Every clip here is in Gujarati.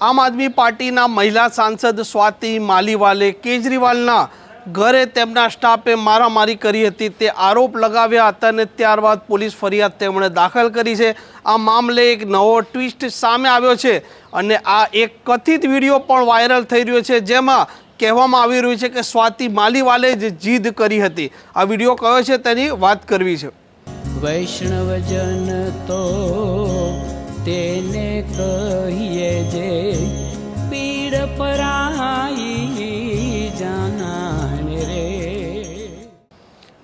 આમ આદમી પાર્ટીના મહિલા સાંસદ સ્વાતિ માલીવાલે કેજરીવાલના ઘરે તેમના સ્ટાફે મારામારી કરી હતી. તે આરોપ લગાવ્યા હતા અને ત્યારબાદ પોલીસ ફરિયાદ તેમણે દાખલ કરી છે. આ મામલે એક નવો ટ્વિસ્ટ સામે આવ્યો છે અને આ એક કથિત વીડિયો પણ વાયરલ થઈ રહ્યો છે, જેમાં કહેવામાં આવી રહ્યું છે કે સ્વાતિ માલીવાલે જ જીદ કરી હતી. આ વીડિયો કયો છે તેની વાત કરવી છે. વૈષ્ણવજન તો કહીએ જે પીડ પરાઈ જાનાને રે.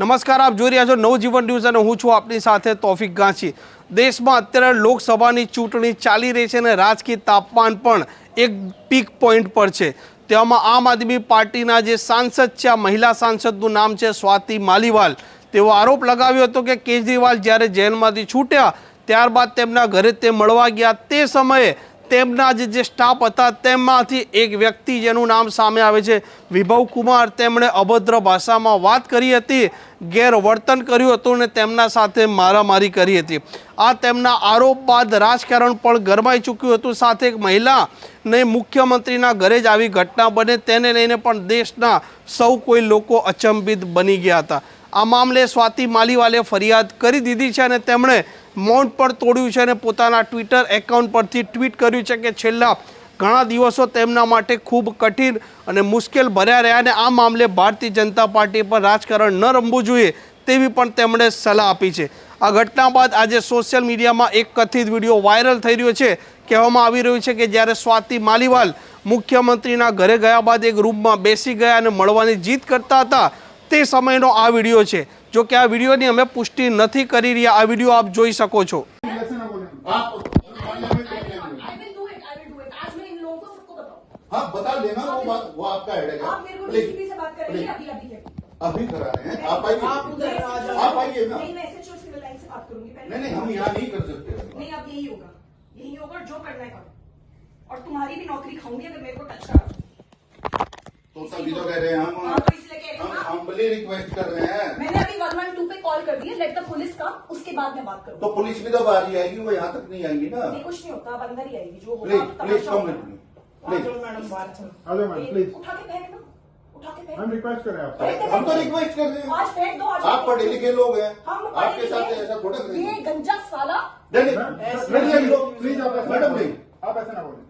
નમસ્કાર, આપ જોઈ રહ્યા છો નવજીવન ન્યૂઝ અને હું છું આપની સાથે તોફિક ગાંચી દેશમાં અત્યારે લોકસભાની ચૂંટણી ચાલી રહી છે અને રાજકીય તાપમાન પણ એક પીક પોઈન્ટ પર છે. તેમાં આમ આદમી પાર્ટીના જે સાંસદ છે, આ મહિલા સાંસદનું નામ છે સ્વાતિ માલીવાલ. તેવો આરોપ લગાવ્યો હતો કે કેજરીવાલ જ્યારે જેલમાંથી છૂટ્યા ત્યારબાદ તેમના ઘરે તે મળવા ગયા. તે સમયે તેમના જે સ્ટાફ હતા, તેમાંથી એક વ્યક્તિ જેનું નામ સામે આવે છે, વિભવ કુમાર. તેમણે અભદ્ર ભાષામાં વાત કરી હતી, ગેરવર્તન કર્યું હતું અને તેમના સાથે મારામારી કરી હતી. આ તેમના આરોપ બાદ રાજકારણ પણ ગરમાઈ ચૂક્યું હતું. સાથે એક મહિલાને મુખ્યમંત્રીના ઘરે જ આવી ઘટના બને. તેને લઈને પણ દેશના સૌ કોઈ લોકો અચંબિત બની ગયા હતા. આ મામલે સ્વાતિ માલીવાલે ફરિયાદ કરી દીધી છે અને તેમણે મૌન પણ તોડ્યું છે અને પોતાના ટ્વિટર એકાઉન્ટ પરથી ટ્વીટ કર્યું છે કે છેલ્લા ઘણા દિવસો તેમના માટે ખૂબ કઠિન અને મુશ્કેલ ભર્યા રહ્યા અને આ મામલે ભારતીય જનતા પાર્ટી પર રાજકારણ ન રમવું જોઈએ તેવી પણ તેમણે સલાહ આપી છે. આ ઘટના બાદ આજે સોશિયલ મીડિયામાં એક કથિત વીડિયો વાયરલ થઈ રહ્યો છે. કહેવામાં આવી રહ્યું છે કે જ્યારે સ્વાતિ માલીવાલ મુખ્યમંત્રીના ઘરે ગયા બાદ એક રૂમમાં બેસી ગયા અને મળવાની જીત કરતા હતા તે સમયનો આ વિડીયો છે જો કે આ વિડીયોની અમે પુષ્ટિ નથી કરી રહ્યા આ વિડીયો આપ જોઈ શકો છો I will do it. I will do it. आज मैं इन लोगों को सबको बताऊं हाँ बता देना वो बात वो आपका हेड है आप मेरे को डीसीपी से बात करेंगे अभी अभी के अभी करा रहे हैं आप आइए आप उधर आ जाओ। आप आइए ना नहीं मैं एसएचओ सिविल लाइन से बात करूंगी पहले नहीं नहीं हम यहाँ नहीं कर सकते अभी। नहीं अब यही होगा यही होगा और जो करना है करो और तुम्हारी भी नौकरी खाऊंगी अगर मेरे को टच करा तो तभी तो कह रहे हैं हम हम रिक्वेस्ट कर रहे हैं। मैंने अभी वन वन टू पे कॉल कर दी है लेट द पुलिस कम उसके बाद मैं बात करूँ तो पुलिस भी तो बाहर ही आएगी वो यहाँ तक नहीं आएगी ना? नहीं कुछ नहीं होता अब अंदर ही आएगी जो होगा please please come please madam बाहर चलो। आ जाओ मैडम प्लीज़ उठा के फेंक दो उठा के फेंक मैम दो। आपसे हम तो रिक्वेस्ट कर रहे आज फेंक दो हैं आज आप पढ़े लिखे लोग हैं। हम आपके साथ ऐसा थोड़ा ये गंजा साला। नहीं प्लीज़ आप ऐसा मैडम नहीं। आप ऐसा ना बोलें।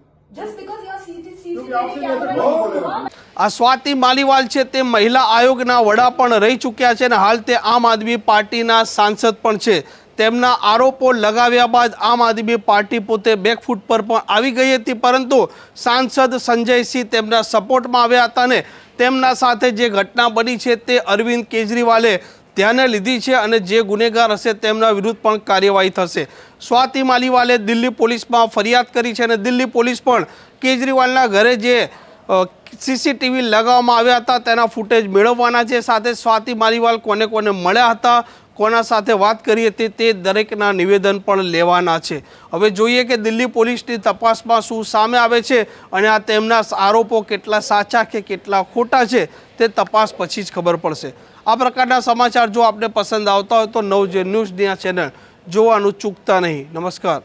આ સ્વાતિ માલીવાલ છે તે મહિલા આયોગના વડા પણ રહી ચૂક્યા છે અને હાલ તે આમ આદમી પાર્ટીના સાંસદ પણ છે. તેમના આરોપો લગાવ્યા બાદ આમ આદમી પાર્ટી પોતે બેકફૂટ પર પણ આવી ગઈ હતી પરંતુ સાંસદ સંજયસિંહ તેમના સપોર્ટમાં આવ્યા હતા ને તેમના સાથે જે ઘટના બની છે તે અરવિંદ કેજરીવાલે ધ્યાને લીધી છે અને જે ગુનેગાર હશે તેમના વિરુદ્ધ પણ કાર્યવાહી થશે. સ્વાતિ માલીવાલે દિલ્હી પોલીસમાં ફરિયાદ કરી છે અને દિલ્હી પોલીસ પણ કેજરીવાલના ઘરે જે સીસીટીવી લગાવવામાં આવ્યા હતા તેના ફૂટેજ મેળવવાના છે. સાથે સ્વાતિ માલીવાલ કોને કોને મળ્યા હતા કોના સાથે વાત કરીએ તે તે દરેકના નિવેદન પણ લેવાના છે. હવે જોઈએ કે દિલ્હી પોલીસની તપાસમાં શું સામે આવે છે અને આ તેમના આરોપો કેટલા સાચા કે કેટલા ખોટા છે તે તપાસ પછી જ ખબર પડશે. આ પ્રકારના સમાચાર જો આપને પસંદ આવતા હોય તો નવ જે ન્યૂઝની આ ચેનલ જોવાનું ચૂકતા નહીં. નમસ્કાર.